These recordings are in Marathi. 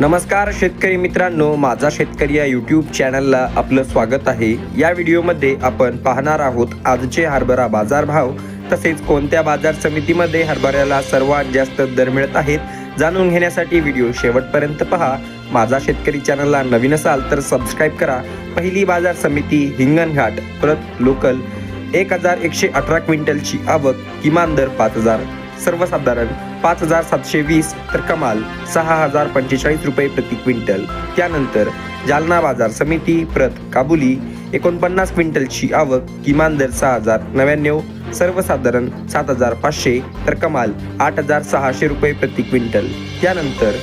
नमस्कार शेतकरी मित्रांनो. माझा शेतकरी या यूट्यूब चॅनलला आपलं स्वागत आहे. या व्हिडिओमध्ये आपण पाहणार आहोत आजचे हरभरा बाजारभाव तसेच कोणत्या बाजार समितीमध्ये हरभऱ्याला सर्वात जास्त दर मिळत आहेत जाणून घेण्यासाठी व्हिडिओ शेवटपर्यंत पहा. माझा शेतकरी चॅनलला नवीन असाल तर सबस्क्राईब करा. पहिली बाजार समिती हिंगणघाट परत लोकल एक हजार एकशे अठरा क्विंटलची आवक किमान दर पाच हजार. सर्वसाधारण पाच हजार सातशे वीस तर कमाल सहा हजार पंचेचाळीस रुपये प्रति क्विंटल. त्यानंतर जालना बाजार समिती प्रत काबुली एकोणपन्नास क्विंटलची आवक किमान दर सहा हजार नव्याण्णव सर्वसाधारण सात हजार पाचशे तर कमाल आठ हजार सहाशे रुपये प्रति क्विंटल. त्यानंतर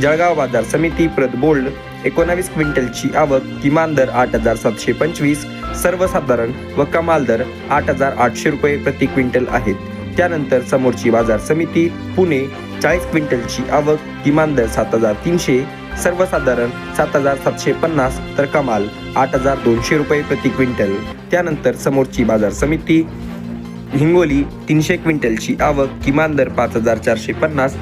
जळगाव बाजार समिती प्रत बोल्ड एकोणावीस क्विंटलची आवक किमान दर आठ हजार सातशे पंचवीस सर्वसाधारण व कमाल दर आठ हजार आठशे रुपये प्रति क्विंटल आहेत. त्यानंतर समोरची बाजार समिती पुणे चाळीस क्विंटलची आवक किमान दर सात हजार तीनशे सर्वसाधारण सात हजार सातशे पन्नास तर कमाल आठ हजार दोनशे रुपये प्रति क्विंटल. त्यानंतर समोरची बाजार समिती हिंगोली तीनशे क्विंटलची आवक किमान दर पाच हजार चारशे पन्नास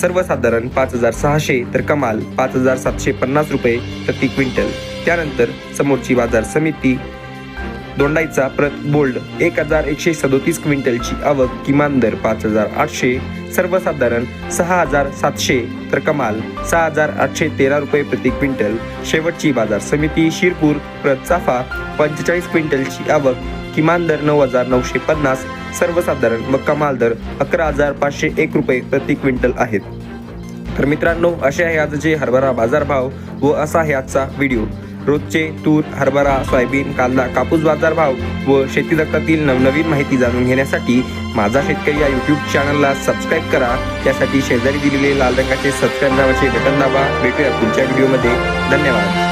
सर्वसाधारण पाच हजार सहाशे तर कमाल पाच हजार सातशे पन्नास रुपये प्रति क्विंटल. त्यानंतर समोरची बाजार समिती दोंडाईचा प्रत बोल्ड. एक हजार एकशे सदोतीस क्विंटलची आवक किमान दर पाच हजार आठशे सर्वसाधारण सहा हजार सातशे. तर कमाल सहा हजार आठशे तेरा रुपये प्रति क्विंटल. शेवटची बाजार समिती शिरपूर प्रत चाफा पंचेचाळीस क्विंटलची आवक किमान दर नऊ हजार नऊशे पन्नास. सर्वसाधारण व कमाल दर अकरा हजार पाचशे एक रुपये प्रति क्विंटल आहेत. तर मित्रांनो असे आहे आजचे हरभरा बाजारभाव व असा आहे आजचा व्हिडिओ. रोजचे तूर हरभरा सोयाबीन कांदा कापूस बाजारभाव व शेती जगतातील नवनवीन माहिती जाणून घेण्यासाठी माझा शेतकरी या यूट्यूब चॅनलला सबस्क्राईब करा. त्यासाठी शेजारी दिलेले लाल रंगाचे सबस्क्राईब नावाचे बटन दाबा. भेटूया पुढच्या व्हिडिओमध्ये धन्यवाद.